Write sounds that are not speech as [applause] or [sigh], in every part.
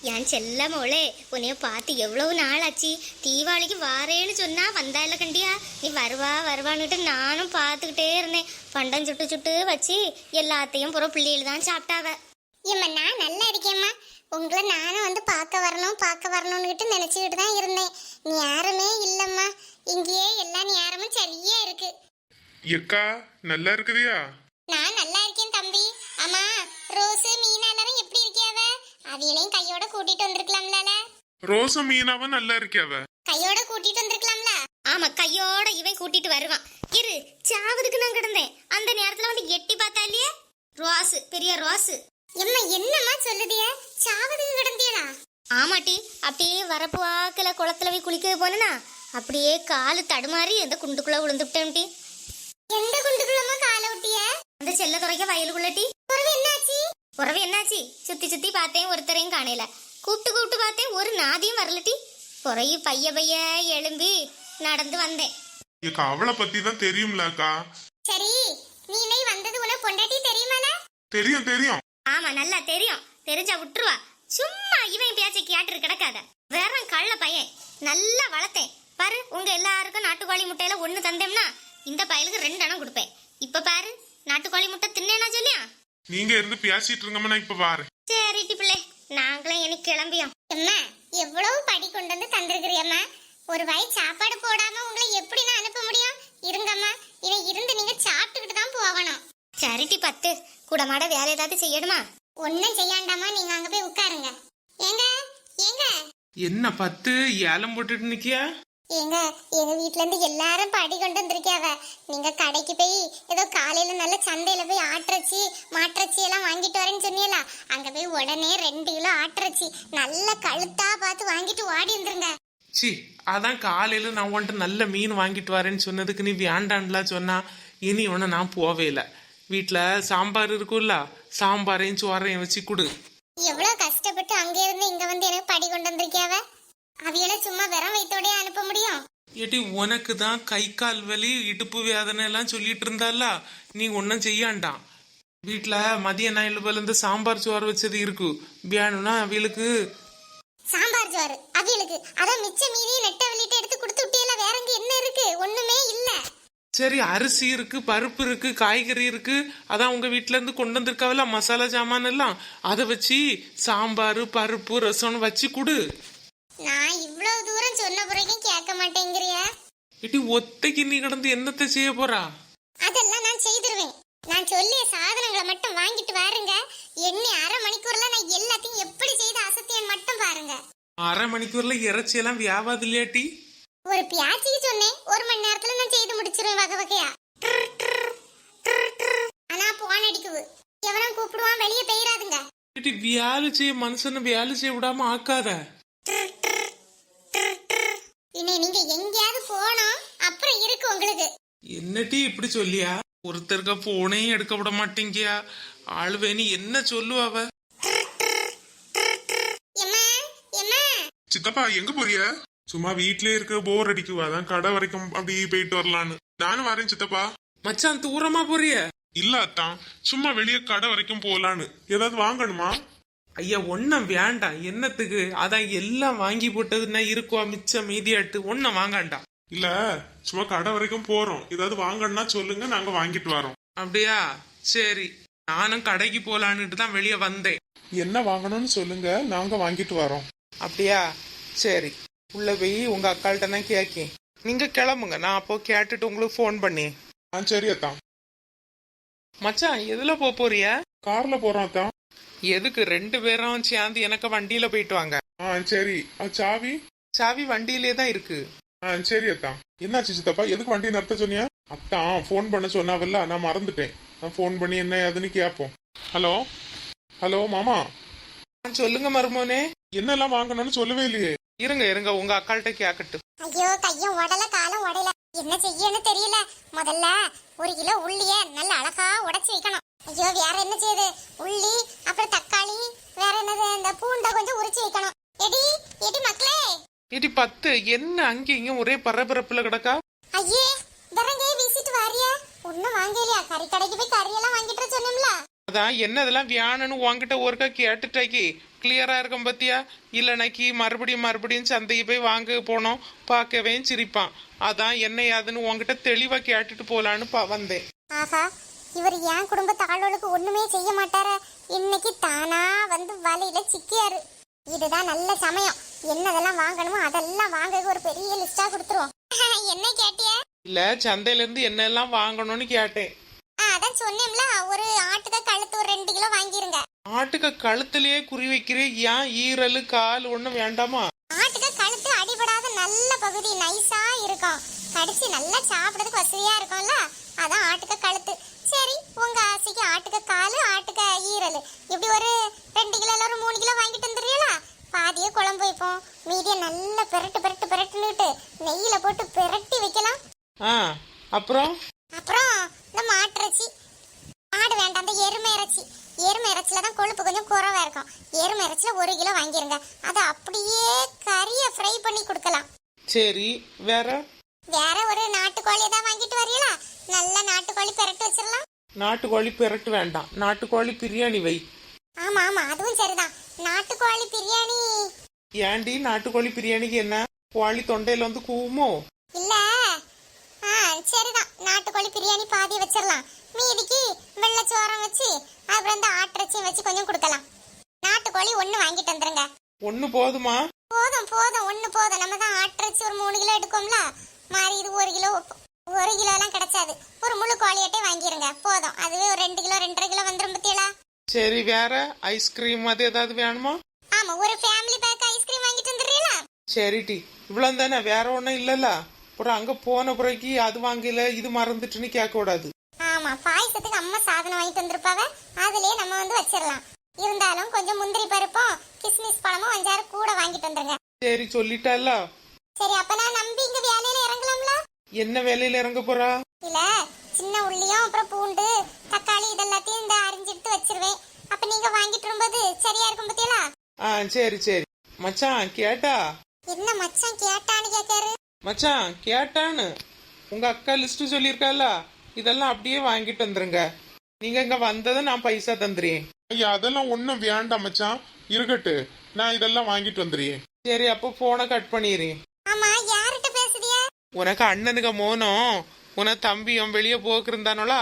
என் செல்ல மோளே உன்னைய பார்த்து எவ்வளவு நாள் ஆச்சு தீபாவளிக்கு வாரேன்னு சொன்னா வந்தா இல்ல கண்டியா நீ வருவா வருவான்னுட்டு நானும் பார்த்துக்கிட்டே இருந்தேன் பண்டம் சுட்டு சுட்டு வச்சு எல்லாத்தையும் புற பிள்ளைகள் தான் சாப்பிட்டாவ ஏம்மா நான் நல்லா இருக்கேம்மா உங்களை நானும் வந்து பார்க்க வரணும் பார்க்க வரணும்னுட்டு நினைச்சுக்கிட்டு தான் இருந்தேன் யாருமே இல்லம்மா இங்கேயே எல்லா நேரமும் சரியா இருக்கு எக்கா நல்லா இருக்குதியா நான் நல்லா இருக்கேன் தம்பி ஆமா ரோஸ் மீனா எல்லாரும் எப்படி இருக்கியாவ அவியலையும் கையோட கூட்டிட்டு வந்திருக்கலாம்ல ரோசும் மீனாவும் நல்லா இருக்கியாவ கையோட கூட்டிட்டு வந்திருக்கலாம்ல? ஆமா கையோட இவன் கூட்டிட்டு வருவான். இரு சாவதுக்கு நான் கிடந்தேன். அந்த நேரத்துல வந்து எட்டி பார்த்தா இல்லையே ரோஸ் பெரிய ரோஸ் எம்மா என்னம்மா சொல்லுதிய? சாவதுக்கு கிடந்தியடா? ஆமாட்டி அப்படியே வரப்பு வாக்குல குளத்துல போய் குளிக்க போனா அப்படியே காலு தடுமாறி அந்த குண்டுக்குள்ள விழுந்துட்டேன்டி. எந்த குண்டுக்குள்ளமா கால விட்டிய அந்த செல்ல துறைக்க வயலுக்குள்ளட்டி உறவு என்னாச்சு? சுத்தி சுத்தி பார்த்தேன் ஒருத்தரையும் காணையில கூப்பிட்டு கூப்பிட்டு பார்த்தேன் ஒரு நாதியும் வரலட்டி புறையு பைய பைய எழும்பி நடந்து வந்தேன். எக்கா அவளை பத்தி தான் தெரியும்லக்கா சரி நீ நீ வந்தது உனக்கு பொண்டாட்டி தெரியுமாடா தெரியும் தெரியும். ஆமா நல்லா தெரியும். தெரிஞ்சா விட்டுருவா. சும்மா இவன் பேச்சை கேட்டு கிடக்காத. வேற கள்ள பையன். நல்லா வளர்த்தேன். பாரு உங்க எல்லாருக்கும் நாட்டுக்கோழி முட்டையில ஒண்ணு தந்தேம்னா இந்த பயலுக்கு ரெண்டு அணம் கொடுப்பேன் இப்ப பாரு நாட்டுக்கோழி முட்டை தின்னேனா சொல்லியா நீங்க இருந்து பேசிட்டு இருங்கம்மா நான் இப்ப வாரேன். சரிட்டி பிள்ளை. நாங்களும் எனக்கு கிளம்பியோம். அம்மா எவ்வளவு படி கொண்டு வந்து தந்திருக்கிறியம்மா? ஒரு வாய் சாப்பாடு போடாம உங்களை எப்படி நான் அனுப்ப முடியும்? இருங்கம்மா. இதை இருந்து நீங்க சாப்பிட்டுக்கிட்டு தான் போகணும். சரிட்டி பத்து. கூடமாட வேலை ஏதாவது செய்யணுமா? ஒன்னும் செய்யாண்டாமா நீங்க அங்க போய் உட்காருங்க. ஏங்க ஏங்க? என்ன பத்து? ஏலம் போட்டுட்டு நிக்கியா? ஏங்க எங்க வீட்ல இருந்து எல்லாரும் படி கொண்டு வந்திருக்காவ நீங்க கடைக்கு போய் ஏதோ காலையில நல்ல சந்தையில போய் ஆட்டுறச்சி மாட்டுறச்சி எல்லாம் வாங்கிட்டு வரேன்னு சொன்னீங்களா? அங்க போய் உடனே ரெண்டு கிலோ ஆட்டுறச்சி நல்ல கழுத்தா பார்த்து வாங்கிட்டு ஓடி வந்துருங்க. சி அதான் காலையில நான் உன்கிட்ட நல்ல மீன் வாங்கிட்டு வரேன்னு சொன்னதுக்கு நீ வேண்டான்லாம் சொன்னா இனி உன நான் போவே இல்லை. வீட்டில் சாம்பார் இருக்கும்ல சாம்பாரையும் சோறையும் வச்சு கொடு. எவ்வளவு கஷ்டப்பட்டு அங்க இருந்து இங்க வந்து எனக்கு படி கொண்டு வந்திருக்காவ அவியல சும்மா வெறும் வயித்தோடய அனுப்ப முடியும்? ஏட்டி உனக்கு தான் கை கால் வலி இடுப்பு வேதனை எல்லாம் சொல்லிட்டு இருந்தால நீ ஒன்றும் செய்யாண்டாம் வீட்டில் மதிய நாயில் இந்த சாம்பார் சோறு வச்சது இருக்கு. வேணும்னா அவளுக்கு சாம்பார் ஜோறு அவியலுக்கு. அதான் மிச்ச மீதி நெட்ட வெளியிட்டு எடுத்து கொடுத்து விட்டியல வேற இங்க என்ன இருக்கு? ஒண்ணுமே இல்ல. சரி அரிசி இருக்கு பருப்பு இருக்கு காய்கறி இருக்கு. அதான் உங்க வீட்ல இருந்து கொண்டு வந்திருக்காவல மசாலா ஜாமான் எல்லாம். அதை வச்சு சாம்பார் பருப்பு ரசம்னு வச்சு கொடு. நான் இவ்வளவு தூரம் சொன்ன பிறகும் கேட்க மாட்டேங்கிறிய? இட்டி ஒத்தைக்கு நீ கிடந்து என்னத்தை செய்ய போறா? அதெல்லாம் நான் செய்திருவேன். நான் சொல்லிய சாதனங்களை மட்டும் வாங்கிட்டு வாருங்க. எண்ணி அரை மணிக்கூர்ல நான் எல்லாத்தையும் எப்படி செய்து அசத்தியன் மட்டும் பாருங்க. அரை மணிக்கூர்ல இறைச்சி எல்லாம் வியாபாது இல்லையாட்டி ஒரு பியாச்சிக்கு சொன்னேன். ஒரு மணி நேரத்துல நான் செய்து முடிச்சிருவேன் வகை வகையா. ஆனா போன் அடிக்குது. எவனும் கூப்பிடுவான் வெளியே பெயராதுங்க வியாழு செய்ய மனுஷனை வியாழு செய்ய விடாம ஆக்காத இனி நீங்க எங்கேயாவது போனோம் அப்புறம் இருக்கு உங்களுக்கு என்னட்டி இப்படி சொல்லியா? ஒருத்தருக்க போனையும் எடுக்க விட மாட்டேங்கியா ஆளுவேணி என்ன சொல்லுவாவ சித்தப்பா எங்க போறிய? சும்மா வீட்லயே இருக்க போர் அடிக்குவா. அதான் கடை வரைக்கும் அப்படி போயிட்டு வரலான்னு. நானும் வரேன் சித்தப்பா. மச்சான் தூரமா போறிய? இல்ல அத்தான். சும்மா வெளியே கடை வரைக்கும் போலான்னு. ஏதாவது வாங்கணுமா? ஐயா ஒன்னும் வேண்டாம். என்னத்துக்கு? அதான் எல்லாம் வாங்கி போட்டதுன்னா இருக்குவா மிச்சம் மீதியாட்டு ஒன்னும் வாங்காண்டா இல்ல சும்மா கடை வரைக்கும் போறோம். ஏதாவது வாங்கணும்னா சொல்லுங்க நாங்க வாங்கிட்டு வரோம். அப்படியா? சரி. நானும் கடைக்கு போலான்னுட்டு தான் வெளியே வந்தேன். என்ன வாங்கணும்னு சொல்லுங்க நாங்க வாங்கிட்டு வரோம். அப்படியா? சரி. உள்ள போய் உங்க அக்காள்கிட்ட தான் கேக்கேன். நீங்க கிளம்புங்க. நான் அப்போ கேட்டுட்டு உங்களுக்கு ஃபோன் பண்ணி ஆ சரி அத்தான் மச்சான் எதுல போக போறிய? கார்ல போறோம் அத்தான் எதுக்கு? ரெண்டு பேரும் சேர்ந்து எனக்கு வண்டியில போயிட்டு வாங்க. ஆ சரி. ஆ, சாவி? சாவி வண்டியிலே தான் இருக்கு. ஆ சரி அத்தான் என்னாச்சு சித்தப்பா? எதுக்கு வண்டி நிறுத்த சொன்னியா? அத்தான் ஃபோன் பண்ண சொன்னாவல்ல நான் மறந்துட்டேன். நான் ஃபோன் பண்ணி என்ன ஏதுன்னு கேட்போம் ஹலோ? ஹலோ மாமா? சொல்லுங்க மருமோனே. என்னெல்லாம் வாங்கணும்னு சொல்லவே இல்லையே. இருங்க இருங்க உங்க அக்காள்கிட்ட கேக்கட்டு ஐயோ கையும் உடல காலும் உடையல. என்ன செய்யன்னு தெரியல. முதல்ல ஒரு கிலோ உள்ளிய நல்ல அழகா உடைச்சு வைக்கணும். ஐயோ வேற என்ன செய்யுது? உள்ளி அப்புறம் தக்காளி வேற என்னது? இந்த பூண்டை கொஞ்சம் உரிச்சு வைக்கணும். எடி எடி மக்களே. இடி பத்து என்ன அங்கேயும் ஒரே பரபரப்புல கிடக்கா? ஐயே விறங்கே வீசிட்டு வாரியா? ஒண்ணும் வாங்கலையா? கறி கடைக்கு போய் கறி எல்லாம் வாங்கிட்டு சொன்னோம்ல அதான் என்ன இதெல்லாம் வேணும்னு உன்கிட்ட ஒருக்கா கேட்டுட்டாக்கி கிளியரா இருக்கும் பத்தியா? இல்லைனாக்கி மறுபடியும் மறுபடியும் சந்தைக்கு போய் வாங்க போனோம் பார்க்கவே சிரிப்பான். அதான் என்ன ஏதுன்னு உன்கிட்ட தெளிவா கேட்டுட்டு போலான்னு வந்தேன். ஆஹா இவர் என் குடும்பத்து ஆளுகளுக்கு ஒண்ணுமே செய்ய மாட்டார. இன்னைக்கு தானா வந்து வலையில சிக்கியாரு. இதுதான் நல்ல சமயம். என்னதெல்லாம் வாங்கணுமோ அதெல்லாம் வாங்க ஒரு பெரிய லிஸ்டா கொடுத்துருவோம். [laughs] என்ன கேட்டிய? இல்ல சந்தையில இருந்து என்னெல்லாம் வாங்கணும்னு கேட்டேன். அதான் சொன்னேன்ல ஒரு ஆட்டுக்க கழுத்து ஒரு ரெண்டு கிலோ வாங்கிருங்க. ஆட்டுக்கு கழுத்துலயே குறி வைக்கிறேன். ஏன் ஈரல் கால் ஒண்ணும் வேண்டாமா? ஆட்டுக்க கழுத்து அடிபடாத நல்ல பகுதி நைஸா இருக்கும். கடிச்சு நல்லா சாப்பிடறதுக்கு வசதியா இருக்கும்ல? அதான் ஆட்டுக்க கழுத்து. சரி உங்க ஆசைக்கு ஆட்டுக்க காலு ஆட்டுக்க ஈரல். இப்படி ஒரு ரெண்டு கிலோ இல்ல ஒரு மூணு கிலோ வாங்கிட்டு பாதியே குழம்பு வைப்போம் மீதியை நல்லா பெரட்டு பெரட்டு பெரட்டுன்னுட்டு நெய்யில போட்டு பெரட்டி வைக்கலாம். ஆ அப்புறம்? அப்புறம் இந்த மாட்டிறைச்சி ஆடு வேண்டாம் அந்த எருமை இறைச்சி. எருமை இறைச்சில தான் கொழுப்பு கொஞ்சம் குறைவா இருக்கும். எருமை இறைச்சில ஒரு கிலோ வாங்கிருங்க. அதை அப்படியே கறிய ஃப்ரை பண்ணி கொடுக்கலாம். சரி வேற? வேற ஒரு நாட்டுக்கோழி ஏதாவது வாங்கிட்டு வரீங்களா நல்ல நாட்டுக்கோழி பெரட்டு வச்சிடலாம். நாட்டுக்கோழி பிரட்டு வேண்டாம். நாட்டுக்கோழி பிரியாணி வை. ஆமா ஆமா அதுவும் சரிதான். நாட்டுக்கோழி பிரியாணி. ஏண்டி நாட்டுக்கோழி பிரியாணிக்கு என்ன? கோழி தொண்டையில வந்து கூவுமோ? இல்ல. ஆ சரிதான். நாட்டுக்கோழி பிரியாணி பாதி வச்சிடலாம் மீதிக்கு வெள்ளச்சோரம் வச்சு அப்புறம் இந்த ஆட்டிறைச்சியும் வச்சு கொஞ்சம் கொடுக்கலாம். நாட்டுக்கோழி ஒண்ணு வாங்கிட்டு வந்துருங்க. ஒண்ணு போதுமா? போதும் போதும். ஒண்ணு போதும். நம்ம தான் ஆட்டிறைச்சி ஒரு மூணு கிலோ எடுக்கோம்ல மாறி இது ஒரு கிலோ ஒரு கிலோ எல்லாம் கிடைச்சாது. ஒரு முழு கோழியட்டே வாங்கிருங்க. போதும். அதுவே ஒரு ரெண்டு கிலோ ரெண்டரை கிலோ வந்துரும் பத்தியலா சரி வேற? ஐஸ்கிரீம் அது ஏதாவது வேணுமா? ஆமா ஒரு ஃபேமிலி பேக் ஐஸ்கிரீம் வாங்கிட்டு வந்துடுறீங்களா? சரிடி இவ்வளவு தானே வேற ஒண்ணும் இல்லல்ல. அப்புறம் அங்க போன பிறகு அது வாங்கல இது மறந்துட்டுன்னு கேட்க கூடாது ஆமா பாயசத்துக்கு அம்மா சாதனம் வாங்கிட்டு வந்திருப்பாவ அதுலயே நம்ம வந்து வச்சிடலாம். இருந்தாலும் கொஞ்சம் முந்திரி பருப்பும் கிஸ்மிஸ் பழமும் அஞ்சாறு கூட வாங்கிட்டு வந்துருங்க. சரி சொல்லிட்டால சரி அப்ப நான் நம்பி இங்க வேலையில இறங்கலாம்ல? என்ன வேலையில இறங்க போறா? இல்ல சின்ன உள்ளியும் அப்புறம் பூண்டு தக்காளி இதெல்லாத்தையும் இந்த அரிஞ்செடுத்து வச்சிருவேன். அப்ப நீங்க வாங்கிட்டு வரும்போது சரியா இருக்கும் பத்தியலா ஆ சரி சரி. மச்சான் கேட்டா? என்ன மச்சான் கேட்டான்னு கேட்காரு? மச்சான் கேட்டான்னு. உங்க அக்கா லிஸ்ட் சொல்லியிருக்கால இதெல்லாம் அப்படியே வாங்கிட்டு வந்துருங்க. நீங்க இங்க வந்ததை நான் பைசா தந்துறேன். ஐயா அதெல்லாம் ஒன்றும் வேண்டாம் மச்சான். இருக்கட்டு. நான் இதெல்லாம் வாங்கிட்டு வந்துடுறேன். சரி அப்போ போனை கட் பண்ணிடுறேன். ஆமா யார்கிட்ட பேசுறியா? உனக்கு அண்ணனுக்கு மோனம். உனக்கு தம்பியும் வெளியே போக்கிருந்தானோலா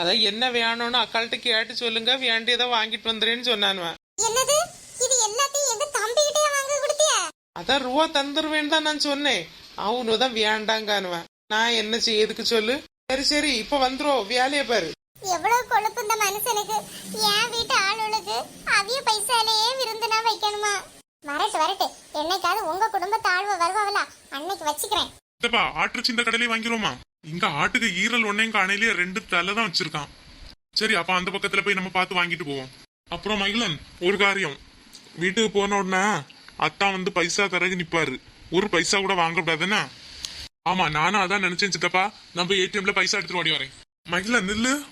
அதான் என்ன வேணும்னு அக்காள்கிட்ட கேட்டு சொல்லுங்க வேண்டியதை வாங்கிட்டு வந்துறேன்னு சொன்னானுவன் என்னது? இது எல்லாத்தையும் எங்க தம்பி கிட்டே வாங்க கொடுத்தியா? அதான் ரூபா தந்துருவேன்னு தான் நான் சொன்னேன். அவனு தான் வேண்டாங்கானுவன். நான் என்ன செய்யதுக்கு சொல்லு? சரி சரி இப்ப வந்துரும் வேலையை பாரு. எவ்வளவு கொழுப்பு இந்த மனுஷனுக்கு. என் வீட்டு ஆளுகளுக்கு அவிய பைசாலேயே விருந்துனா வைக்கணுமா? வரட்டு வரட்டு. என்னைக்காவது உங்க குடும்ப தாழ்வு வருவாங்களா அன்னைக்கு வச்சுக்கிறேன். ஆட்டுச்சி இந்த கடையிலே வாங்கிருவோமா? இங்க ஆட்டுக்கு ஈரல் ஒன்னையும் காணையிலேயே ரெண்டு தலை தான் வச்சிருக்கான். சரி அப்ப அந்த பக்கத்துல போய் நம்ம பார்த்து வாங்கிட்டு போவோம். அப்புறம் மகிழன் ஒரு காரியம். வீட்டுக்கு போன உடனே அத்தா வந்து பைசா தரகு நிப்பாரு. ஒரு பைசா கூட வாங்க ஆமா நானும் அதான் நினைச்சேன் சித்தப்பா. நம்ம ஏடிஎம்ல பைசா எடுத்துட்டு ஓடி வரேன். மகிழன் நில்லு.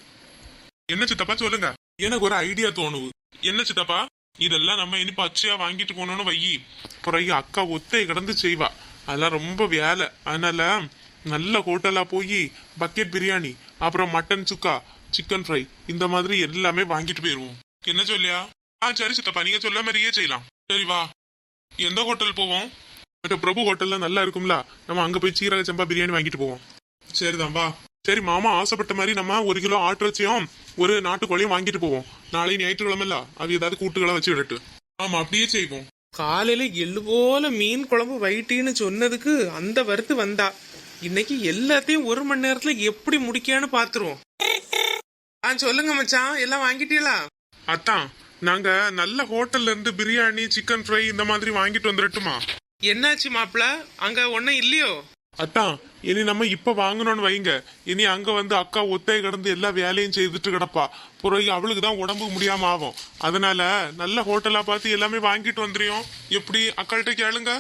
என்ன சித்தப்பா சொல்லுங்க. எனக்கு ஒரு ஐடியா தோணுது. என்ன சித்தப்பா? இதெல்லாம் நம்ம இனி பச்சையா வாங்கிட்டு போனோம்னு வையி. பிறகு அக்கா ஒத்தை கிடந்து செய்வா. அதெல்லாம் ரொம்ப வேலை. அதனால நல்ல ஹோட்டலாக போய் பக்கெட் பிரியாணி அப்புறம் மட்டன் சுக்கா சிக்கன் ஃப்ரை இந்த மாதிரி எல்லாமே வாங்கிட்டு போயிடுவோம் என்ன சொல்லியா? ஆ சரி சித்தப்பா நீங்க சொல்ல மாதிரியே செய்யலாம். சரி வா. எந்த ஹோட்டல் போவோம்? மற்ற பிரபு ஹோட்டல்ல நல்லா இருக்கும்ல. நம்ம அங்க போய் சீரக சம்பா பிரியாணி வாங்கிட்டு போவோம். சரிதான் வா. சரி மாமா ஆசைப்பட்ட மாதிரி நம்ம ஒரு கிலோ ஆட்டிறச்சியும் ஒரு நாட்டுக்கோழியும் வாங்கிட்டு போவோம். நாளை ஞாயிற்றுக்கிழமைல அது ஏதாவது கூட்டுகளை வச்சு விடட்டு. ஆமா அப்படியே செய்வோம். காலையில எள்ளு போல மீன் குழம்பு வைட்டின்னு சொன்னதுக்கு அந்த வருத்து வந்தா. இன்னைக்கு எல்லாத்தையும் ஒரு மணி நேரத்துல எப்படி முடிக்கான்னு பாத்துருவோம். ஆ சொல்லுங்க மச்சான். எல்லாம் வாங்கிட்டீங்களா? அத்தான். நாங்க நல்ல ஹோட்டல்ல இருந்து பிரியாணி சிக்கன் ஃப்ரை இந்த மாதிரி வாங்கிட்டு வந்துடட்டுமா என்னாச்சு மாப்பிள? அங்க ஒன்னும் இல்லையோ? அத்தான். இனி நம்ம இப்ப வாங்கணும்னு வைங்க. இனி அங்க வந்து அக்கா ஒத்தை கிடந்து எல்லா வேலையும் செய்துட்டு கிடப்பா. பிறகு அவளுக்கு தான் உடம்பு முடியாம ஆகும். அதனால நல்ல ஹோட்டலா பார்த்து எல்லாமே வாங்கிட்டு வந்துறியோம் எப்படி? அக்காள்கிட்ட கேளுங்க.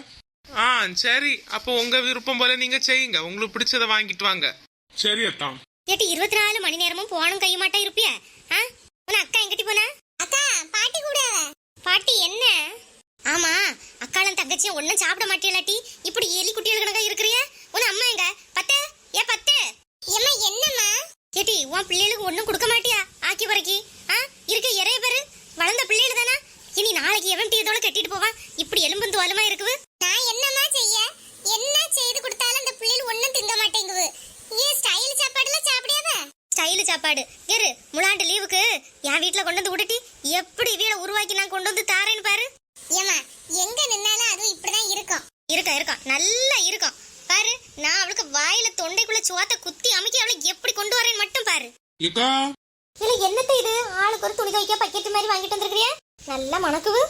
ஆ சரி. அப்போ உங்க விருப்பம் போல நீங்க செய்யுங்க. உங்களுக்கு பிடிச்சத வாங்கிட்டு வாங்க. சரி அத்தான் ஏட்டி இருபத்தி நாலு மணி நேரமும் போனும் கைய மாட்டா இருப்பிய? உன் அக்கா எங்கிட்டி போனா? அக்கா பாட்டி கூட பாட்டி என்ன? ஆமா அக்காளும் தங்கச்சியும் ஒன்னும் சாப்பிட மாட்டியலாட்டி இப்படி எலி குட்டிகள் கணக்கா இருக்கிறிய? உன் அம்மா எங்க? பத்து? ஏ பத்து? ஏம்மா என்னம்மா? ஏட்டி உன் பிள்ளைகளுக்கு ஒன்னும் கொடுக்க மாட்டியா? ஆக்கி பறக்கி. ஆ இருக்க இறைய பேரு. வளர்ந்த பிள்ளைகள் தானே? இனி நாளைக்கு எவன் இதோட கட்டிட்டு போவான் இப்படி எலும்பும் தோலமா இருக்குது நான் என்னமா செய்ய என்ன செய்து கொடுத்தாலும் அந்த பிள்ளைகள் ஒண்ணும் திங்க மாட்டேங்குது ஏன் ஸ்டைல் சாப்பாடுலாம் சாப்பிடியாவ ஸ்டைல் சாப்பாடு. ஏறு முளாண்டு லீவுக்கு என் வீட்ல கொண்டு வந்து விட்டுட்டி. எப்படி வீட உருவாக்கி நான் கொண்டு வந்து தாரேன்னு பாரு. ஏமா எங்க நின்னாலும் அதுவும் இப்படிதான் இருக்கும். இருக்கும் இருக்கும் நல்லா இருக்கும். பாரு நான் அவளுக்கு வாயில தொண்டைக்குள்ள சுவாத்த குத்தி அமைக்கி அவளை எப்படி கொண்டு வரேன்னு மட்டும் பாரு. இல்ல என்னத்த இது? ஆளுக்கு ஒரு துணி துவைக்க பக்கெட் மாதிரி வாங்கிட்டு வந்திருக்கிறியா? நல்லா மணக்குவு.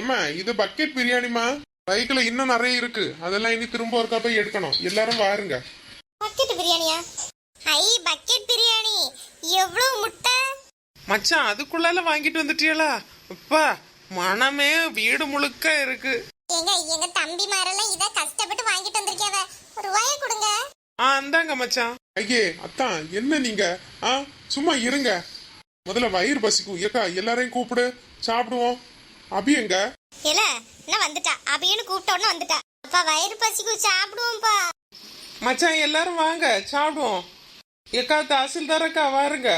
ஏம்மா இது பக்கெட் பிரியாணிமா பைக்ல இன்னும் நிறைய இருக்கு. அதெல்லாம் இனி திரும்ப ஒருக்கா போய் எடுக்கணும். எல்லாரும் வாருங்க. பக்கெட் பிரியாணியா? ஐ பக்கெட் பிரியாணி. எவ்வளவு முட்டை? மச்சான் அதுக்குள்ளால வாங்கிட்டு வந்துட்டியலா? அப்பா மனமே வீடு முழுக்க இருக்கு. எங்க எங்க தம்பி மாரெல்லாம் இத கஷ்டப்பட்டு வாங்கிட்டு வந்திருக்கியாவ? ரூபாய கொடுங்க. ஆ இந்தாங்க மச்சான். ஐயே அத்தான் என்ன நீங்க? ஆ சும்மா இருங்க. முதல்ல வயிறு பசிக்கும் ஏக்கா எல்லாரையும் கூப்பிடு. சாப்பிடுவோம். அபி எங்க? இல்ல நான் வந்துட்டா? அபியன்னு கூப்பிட்ட உடனே வந்துட்டா. அப்பா வயிறு பசிக்கு சாப்பிடுவோம்ப்பா. மச்சான் எல்லாரும் வாங்க சாப்பிடுவோம். ஏக்கா தாசில்தார் அக்கா வாருங்க.